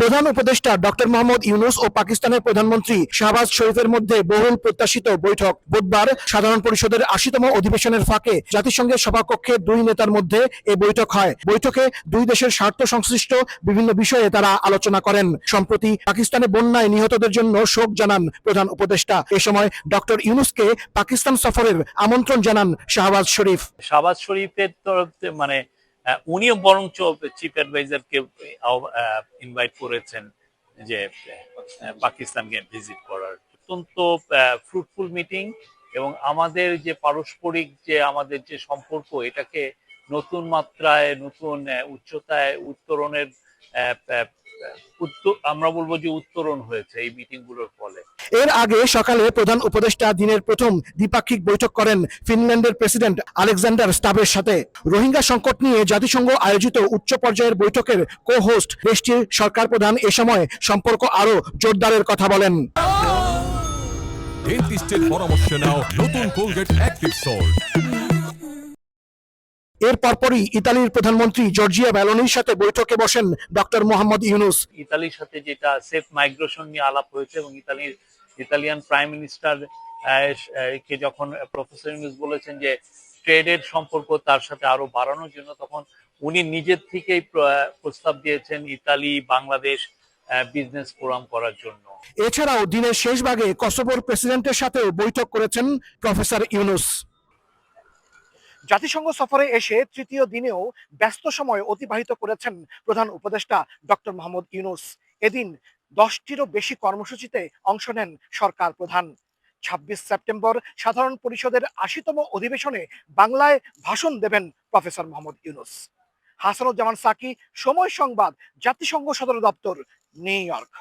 প্রধান উপদেষ্টা ডক্টর মোহাম্মদ ইউনুস ও পাকিস্তানের প্রধানমন্ত্রী শাহবাজ শরীফের মধ্যে বহুল প্রত্যাশিত বৈঠক। বুধবার সাধারণ পরিষদের আশিতম অধিবেশনের ফাঁকে জাতিসংঘের সভাকক্ষে দুই নেতার মধ্যে এই বৈঠক হয়। বৈঠকে দুই দেশের স্বার্থ সংশ্লিষ্ট বিভিন্ন বিষয়ে তারা আলোচনা করেন। সম্প্রতি পাকিস্তানে বন্যায় নিহতদের জন্য শোক জানান প্রধান উপদেষ্টা। এ সময় ডক্টর ইউনুসকে পাকিস্তান সফরের আমন্ত্রণ জানান শাহবাজ শরীফ। শাহবাজ শরীফের তরফ মানে উনিও বরঞ্চ চিফ অ্যাডভাইজারকে ইনভাইট করেছেন যে পাকিস্তানকে ভিজিট করার। অত্যন্ত ফ্রুটফুল মিটিং এবং আমাদের যে পারস্পরিক যে আমাদের যে সম্পর্ক, এটাকে নতুন মাত্রায়, নতুন উচ্চতায়, উত্তরণের আমরা বলব যে উত্তরণ হয়েছে এই মিটিং ফলে। এর আগে সকালে প্রধান উপদেষ্টা দিনের প্রথম দ্বিপাক্ষিক বৈঠক করেন ফিনল্যান্ডের প্রেসিডেন্ট আলেকজান্ডার স্টাবের সাথে। রোহিঙ্গা সংকট নিয়ে জাতিসংঘ আয়োজিত উচ্চ পর্যায়ের বৈঠকের কো হোস্ট দেশটির সরকার প্রধান এ সময় সম্পর্ক আরও জোরদারের কথা বলেন। ডেন্টিস্টের পরামর্শ নাও নতুন কোলগেট অ্যাক্টিভ সল্ট এর পরপরই ইতালির প্রধানমন্ত্রী জর্জিয়া ব্যালনির সাথে বৈঠকে বসেন ডক্টর মোহাম্মদ ইউনুস। ইতালির সাথে যেটা সেফ মাইগ্রেশন নিয়ে আলাপ হয়েছে এবং ইতালির ইতালিয়ান প্রাইম মিনিস্টার কে যখন প্রফেসর ইউনুস বলেছেন যে ট্রেডের সম্পর্ক তার সাথে আরও বাড়ানোর জন্য তখন উনি নিজের থেকেই প্রস্তাব দিয়েছেন ইতালি বাংলাদেশ বিজনেস ফোরাম করার জন্য। এছাড়াও দিনের শেষ ভাগে কসোভোর প্রেসিডেন্টের সাথেও বৈঠক করেছেন প্রফেসর ইউনুস। জাতিসংঘ সফরে এসে তৃতীয় দিনেও ব্যস্ত সময় অতিবাহিত করেছেন প্রধান উপদেষ্টা ডক্টর মোহাম্মদ ইউনুস। এদিন দশটিরও বেশি কর্মসূচিতে অংশ নেন সরকার প্রধান। ছাব্বিশ সেপ্টেম্বর সাধারণ পরিষদের আশিতম অধিবেশনে বাংলায় ভাষণ দেবেন প্রফেসর মোহাম্মদ ইউনুস। হাসানুজ্জামান সাকি, সময় সংবাদ, জাতিসংঘ সদর দপ্তর, নিউ ইয়র্ক।